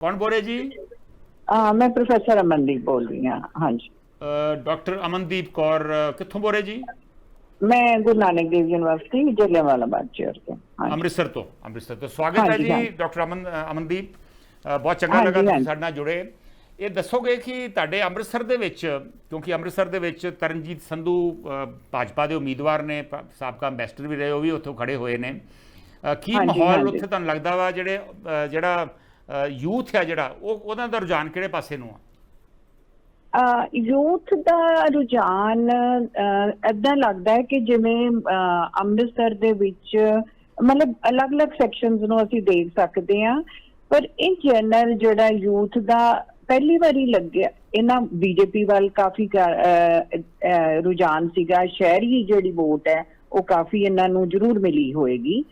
ਕੌਣ ਬੋਲ ਰਹੇ ਜੀ? ਮੈਂ ਪ੍ਰੋਫੈਸਰ ਅਮਨਦੀਪ ਬੋਲ ਰਹੀ ਹਾਂ ਹਾਂਜੀ। ਡਾਕਟਰ ਅਮਨਦੀਪ ਕੌਰ ਕਿੱਥੋਂ ਬੋਲ ਰਹੇ ਜੀ? ਮੈਂ ਗੁਰੂ ਨਾਨਕ ਦੇਵ ਯੂਨੀਵਰਸਿਟੀ ਜਲਿਆਂਵਾਲਾ ਬਾਗ ਚੇਅਰ ਤੋਂ ਅੰਮ੍ਰਿਤਸਰ ਤੋਂ ਅੰਮ੍ਰਿਤਸਰ ਤੋਂ। ਸਵਾਗਤ ਹੈ ਜੀ। ਡਾਕਟਰ ਅਮਨ ਅਮਨਦੀਪ। ਬਹੁਤ ਚੰਗਾ ਲੱਗਾ ਤੁਸੀਂ। ਸਾਡੇ ਨਾਲ ਜੁੜੇ। ਇਹ ਦੱਸੋਗੇ ਕਿ ਤੁਹਾਡੇ ਅੰਮ੍ਰਿਤਸਰ ਦੇ ਵਿੱਚ ਕਿਉਂਕਿ ਅੰਮ੍ਰਿਤਸਰ ਦੇ ਵਿੱਚ ਤਰਨਜੀਤ ਸੰਧੂ ਭਾਜਪਾ ਦੇ ਉਮੀਦਵਾਰ ਨੇ ਸਾਬਕਾ ਐਮਬੈਸਡਰ ਵੀ ਰਹੇ ਉਹ ਵੀ ਉੱਥੋਂ ਖੜੇ ਹੋਏ ਨੇ। ਕੀ ਮਾਹੌਲ। ਉੱਥੇ ਤੁਹਾਨੂੰ ਲੱਗਦਾ ਵਾ ਜਿਹੜੇ ਜਿਹੜਾ ਯੂਥ ਹੈ ਜਿਹੜਾ, ਉਹ ਉਹਨਾਂ ਦਾ ਰੁਝਾਨ ਕਿਹੜੇ ਪਾਸੇ ਨੂੰ ਆ? ਯੂਥ ਦਾ ਰੁਝਾਨ ਐਦਾਂ ਲੱਗਦਾ ਹੈ ਕਿ ਜਿਵੇਂ ਅੰਮ੍ਰਿਤਸਰ ਦੇ ਵਿੱਚ, ਮਤਲਬ ਅਲੱਗ-ਅਲੱਗ ਸੈਕਸ਼ਨਸ ਨੂੰ ਅਸੀਂ ਦੇਖ ਸਕਦੇ ਹਾਂ, ਪਰ ਇਨ ਜਨਰਲ ਜਿਹੜਾ ਯੂਥ ਦਾ ਪਹਿਲੀ ਵਾਰੀ ਲੱਗਿਆ, ਇਹਨਾਂ ਬੀਜੇਪੀ ਵੱਲ ਕਾਫੀ ਰੁਝਾਨ ਸੀਗਾ, ਸ਼ਹਿਰੀ ਜਿਹੜੀ ਵੋਟ ਹੈ ਉਹ ਕਾਫੀ ਇਹਨਾਂ ਨੂੰ ਜ਼ਰੂਰ ਮਿਲੀ ਹੋਏਗੀ।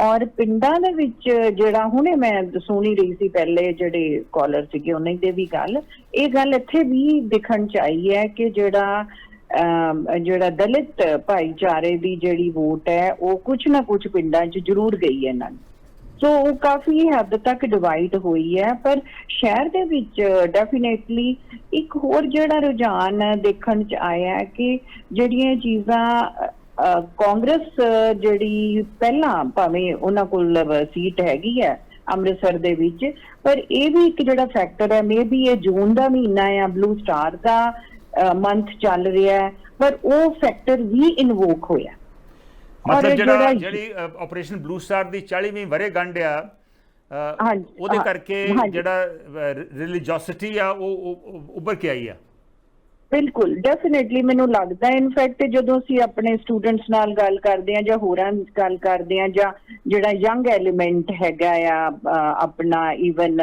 ਔਰ ਪਿੰਡਾਂ ਦੇ ਵਿੱਚ ਜਿਹੜਾ ਹੁਣੇ ਮੈਂ ਸੁਣੀ ਰਹੀ ਸੀ ਪਹਿਲੇ ਜਿਹੜੇ ਕਾਲਰ ਸੀਗੇ ਉਹਨਾਂ ਦੇ ਵੀ ਗੱਲ। ਇਹ ਗੱਲ ਇੱਥੇ ਵੀ ਦਿਖਣ ਚ ਆਈ ਹੈ ਕਿ ਜਿਹੜਾ ਜਿਹੜਾ ਦਲਿਤ ਭਾਈਚਾਰੇ ਦੀ ਜਿਹੜੀ ਵੋਟ ਹੈ ਉਹ ਕੁਝ ਨਾ ਕੁਝ ਪਿੰਡਾਂ 'ਚ ਜ਼ਰੂਰ ਗਈ ਹੈ ਇਹਨਾਂ ਨੂੰ ਸੋ ਉਹ ਕਾਫੀ ਹੱਦ ਤੱਕ ਡਿਵਾਈਡ ਹੋਈ ਹੈ ਪਰ ਸ਼ਹਿਰ ਦੇ ਵਿੱਚ ਡੈਫੀਨੇਟਲੀ ਇੱਕ ਹੋਰ ਜਿਹੜਾ ਰੁਝਾਨ ਦੇਖਣ ਚ ਆਇਆ ਹੈ ਕਿ ਜਿਹੜੀਆਂ ਚੀਜ਼ਾਂ ਕਾਂਗਰਸ ਜਿਹੜੀ ਪਹਿਲਾਂ ਭਾਵੇਂ ਉਹਨਾਂ ਕੋਲ ਸੀਟ ਹੈਗੀ ਹੈ ਅੰਮ੍ਰਿਤਸਰ ਦੇ ਵਿੱਚ ਪਰ ਇਹ ਵੀ ਇੱਕ ਜਿਹੜਾ ਫੈਕਟਰ ਹੈ ਮੇਬੀ ਇਹ ਜੂਨ ਦਾ ਮਹੀਨਾ ਹੈ ਬਲੂ ਸਟਾਰ ਦਾ ਮੰਥ ਚੱਲ ਰਿਹਾ ਹੈ ਪਰ ਉਹ ਫੈਕਟਰ ਵੀ ਇਨਵੋਕ ਹੋਇਆ ਮਤਲਬ ਜਿਹੜਾ ਜਿਹੜਾ- ਆਪਰੇਸ਼ਨ ਬਲੂ ਸਟਾਰ ਦੀ 40ਵੀਂ ਵਰੇ ਗੰਢ ਆ ਉਹਦੇ ਕਰਕੇ। ਜਿਹੜਾ ਰਿਲੀਜੀਓਸਿਟੀ ਆ ਉਹ ਉੱਭਰ ਕੇ ਆਈ ਆ ਬਿਲਕੁਲ ਡੈਫੀਨਿਟਲੀ ਮੈਨੂੰ ਲੱਗਦਾ ਹੈ ਇਨਫੈਕਟ ਜਦੋਂ ਅਸੀਂ ਆਪਣੇ ਸਟੂਡੈਂਟਸ ਨਾਲ ਗੱਲ ਕਰਦੇ ਹਾਂ ਜਾਂ ਹੋਰਾਂ ਨਾਲ ਗੱਲ ਕਰਦੇ ਹਾਂ ਜਾਂ ਜਿਹੜਾ ਯੰਗ ਐਲੀਮੈਂਟ ਹੈਗਾ ਆ ਆਪਣਾ ਇਵਨ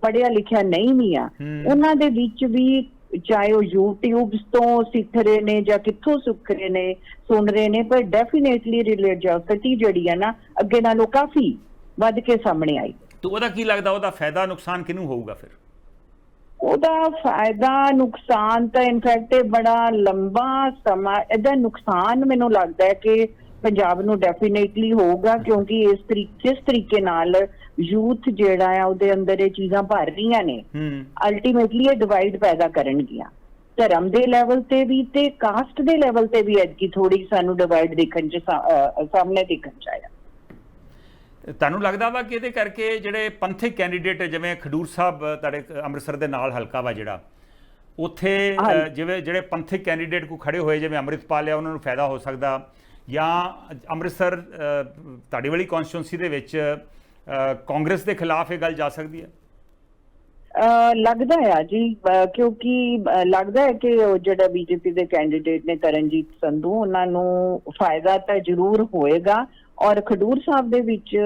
ਪੜਿਆ ਲਿਖਿਆ ਨਹੀਂ ਵੀ ਆ। ਉਹਨਾਂ ਦੇ ਵਿੱਚ ਵੀ ਚਾਹੇ ਉਹ YouTubes ਤੋਂ ਸਿੱਖ ਰਹੇ ਨੇ ਜਾਂ ਕਿੱਥੋਂ ਸਿੱਖ ਰਹੇ ਨੇ ਸੁਣ ਰਹੇ ਨੇ ਪਰ ਡੈਫੀਨਿਟਲੀ ਰਿਲੀਜੀਓਸਿਟੀ ਜਿਹੜੀ ਹੈ ਨਾ ਅੱਗੇ ਨਾਲੋਂ ਕਾਫੀ ਵੱਧ ਕੇ ਸਾਹਮਣੇ ਆਈ ਤੇ ਉਹਦਾ ਕੀ ਲੱਗਦਾ ਉਹਦਾ ਫਾਇਦਾ ਨੁਕਸਾਨ ਕਿਹਨੂੰ ਹੋਊਗਾ ਫਿਰ ਉਹਦਾ ਫਾਇਦਾ ਨੁਕਸਾਨ ਤਾਂ ਇਨਫੈਕਟ ਇਹ ਬੜਾ ਲੰਬਾ ਸਮਾਂ ਇਹਦਾ ਨੁਕਸਾਨ ਮੈਨੂੰ ਲੱਗਦਾ ਹੈ ਕਿ ਪੰਜਾਬ ਨੂੰ ਡੈਫੀਨੇਟਲੀ ਹੋਊਗਾ ਕਿਉਂਕਿ ਇਸ ਤਰੀਕੇ ਇਸ ਤਰੀਕੇ ਨਾਲ ਯੂਥ ਜਿਹੜਾ ਆ ਉਹਦੇ ਅੰਦਰ ਇਹ ਚੀਜ਼ਾਂ ਭਰ ਰਹੀਆਂ ਨੇ। ਅਲਟੀਮੇਟਲੀ ਇਹ ਡਿਵਾਈਡ ਪੈਦਾ ਕਰਨਗੀਆਂ। ਧਰਮ ਦੇ ਲੈਵਲ ਤੇ ਵੀ ਤੇ ਕਾਸਟ ਦੇ ਲੈਵਲ ਤੇ ਵੀ ਐਤਕੀ ਥੋੜੀ ਸਾਨੂੰ ਡਿਵਾਈਡ ਦੇਖਣ ਚ ਸਾਹਮਣੇ ਦੇਖਣ ਚ ਆਇਆ। ਤੁਹਾਨੂੰ ਲੱਗਦਾ ਵਾ ਕਿ ਇਹਦੇ ਕਰਕੇ ਜਿਹੜੇ ਪੰਥਕ ਕੈਂਡੀਡੇਟ ਜਿਵੇਂ ਖਡੂਰ ਸਾਹਿਬ ਤੁਹਾਡੇ ਅੰਮ੍ਰਿਤਸਰ ਦੇ ਨਾਲ ਹਲਕਾ ਵਾ ਜਿਹੜਾ ਉੱਥੇ। ਜਿਵੇਂ ਜਿਹੜੇ ਪੰਥਕ ਕੈਂਡੀਡੇਟ ਕੋ ਖੜੇ ਹੋਏ ਜਿਵੇਂ ਅੰਮ੍ਰਿਤਪਾਲ ਆ ਉਹਨਾਂ ਨੂੰ ਫਾਇਦਾ ਹੋ ਸਕਦਾ ਜਾਂ ਅੰਮ੍ਰਿਤਸਰ ਤੁਹਾਡੀ ਵਾਲੀ ਕਨਸਟੀਟੂਐਂਸੀ ਦੇ ਵਿੱਚ ਕਾਂਗਰਸ ਦੇ ਖਿਲਾਫ ਇਹ ਗੱਲ ਜਾ ਸਕਦੀ ਹੈ ਲੱਗਦਾ ਹੈ ਜੀ ਕਿਉਂਕਿ ਲੱਗਦਾ ਹੈ ਕਿ ਉਹ ਜਿਹੜਾ ਬੀਜੇਪੀ ਦੇ ਕੈਂਡੀਡੇਟ ਨੇ ਤਰਨਜੀਤ ਸੰਧੂ ਉਹਨਾਂ ਨੂੰ ਫਾਇਦਾ ਤਾਂ ਜ਼ਰੂਰ ਹੋਏਗਾ ਔਰ ਖਡੂਰ ਸਾਹਿਬ ਦੇ ਵਿੱਚ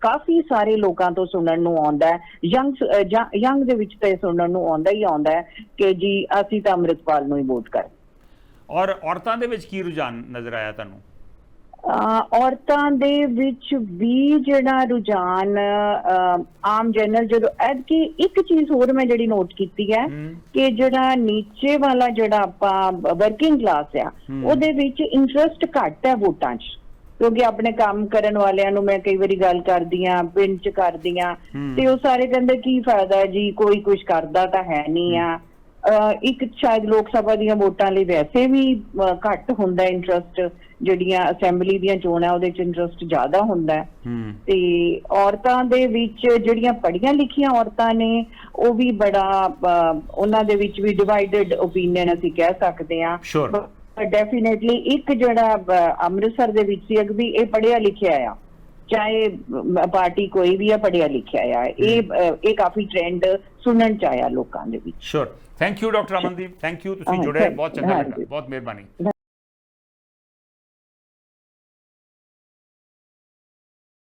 ਕਾਫੀ ਸਾਰੇ ਲੋਕਾਂ ਤੋਂ ਸੁਣਨ ਨੂੰ ਆਉਂਦਾ ਹੈ ਯੰਗ ਯੰਗ ਦੇ ਵਿੱਚ ਤਾਂ ਸੁਣਨ ਨੂੰ ਆਉਂਦਾ ਹੀ ਆਉਂਦਾ ਹੈ ਕਿ ਜੀ ਅਸੀਂ ਤਾਂ ਅੰਮ੍ਰਿਤਪਾਲ ਨੂੰ ਹੀ ਵੋਟ ਕਰ ਔਰ ਔਰਤਾਂ ਦੇ ਵਿੱਚ ਕੀ ਰੁਝਾਨ ਨਜ਼ਰ ਆਇਆ ਤੁਹਾਨੂੰ ਔਰਤਾਂ ਦੇ ਵਿੱਚ ਵੀ ਜਿਹੜਾ ਰੁਝਾਨ ਆਮ ਜਨਰਲ ਜਦੋਂ ਐਡ ਕਿ ਇੱਕ ਚੀਜ਼ ਹੋਰ ਮੈਂ ਜਿਹੜੀ ਨੋਟ ਕੀਤੀ ਹੈ। ਕਿ ਜਿਹੜਾ ਨੀਚੇ ਵਾਲਾ ਜਿਹੜਾ ਆਪਾਂ ਵਰਕਿੰਗ ਕਲਾਸ ਆ। ਉਹਦੇ ਵਿੱਚ ਇੰਟਰਸਟ ਘੱਟ ਹੈ ਵੋਟਾਂ 'ਚ ਕਿਉਂਕਿ ਆਪਣੇ ਕੰਮ ਕਰਨ ਵਾਲਿਆਂ ਨੂੰ ਮੈਂ ਕਈ ਵਾਰੀ ਗੱਲ ਕਰਦੀ ਆ ਪਿੰਡ 'ਚ ਕਰਦੀ ਆ। ਤੇ ਉਹ ਸਾਰੇ ਕਹਿੰਦੇ ਕੀ ਫਾਇਦਾ ਹੈ ਜੀ ਕੋਈ ਕੁਝ ਕਰਦਾ ਤਾਂ ਹੈ ਨਹੀਂ ਆ। ਇੱਕ ਸ਼ਾਇਦ ਲੋਕ ਸਭਾ ਦੀਆਂ ਵੋਟਾਂ ਲਈ ਵੈਸੇ ਵੀ ਘੱਟ ਹੁੰਦਾ ਇੰਟਰਸਟ ਜਿਹੜੀਆਂ ਅਸੈਂਬਲੀ ਦੀਆਂ ਚੋਣਾਂ ਉਹਦੇ 'ਚ ਇੰਟਰਸਟ ਜ਼ਿਆਦਾ ਹੁੰਦਾ। ਤੇ ਔਰਤਾਂ ਦੇ ਵਿੱਚ ਜਿਹੜੀਆਂ ਪੜ੍ਹੀਆਂ ਲਿਖੀਆਂ ਔਰਤਾਂ ਨੇ ਉਹ ਵੀ ਬੜਾ ਉਹਨਾਂ ਦੇ ਵਿੱਚ ਵੀ ਡਿਵਾਈਡਡ ਓਪੀਨੀਅਨ ਅਸੀਂ ਕਹਿ ਸਕਦੇ. ਪਰ ਡੈਫੀਨਿਟਲੀ ਇੱਕ ਜਿਹੜਾ ਅੰਮ੍ਰਿਤਸਰ ਦੇ ਵਿੱਚ ਸੀ ਵੀ ਇਹ ਪੜ੍ਹਿਆ ਲਿਖਿਆ ਆ। ਚਾਹੇ ਪਾਰਟੀ ਕੋਈ ਵੀ ਆ ਪੜ੍ਹਿਆ ਲਿਖਿਆ ਆ। ਇਹ ਇਹ ਕਾਫੀ ਟ੍ਰੈਂਡ ਸੁਣਨ ਚ ਆਇਆ ਲੋਕਾਂ ਦੇ ਵਿੱਚ। ਸ਼ੋਰ thank you doctor Amandeep thank you ਤੁਸੀਂ ਜੁੜੇ। ਬਹੁਤ ਚੰਗਾ। ਲੱਗਾ। ਬਹੁਤ ਮਿਹਰਬਾਨੀ।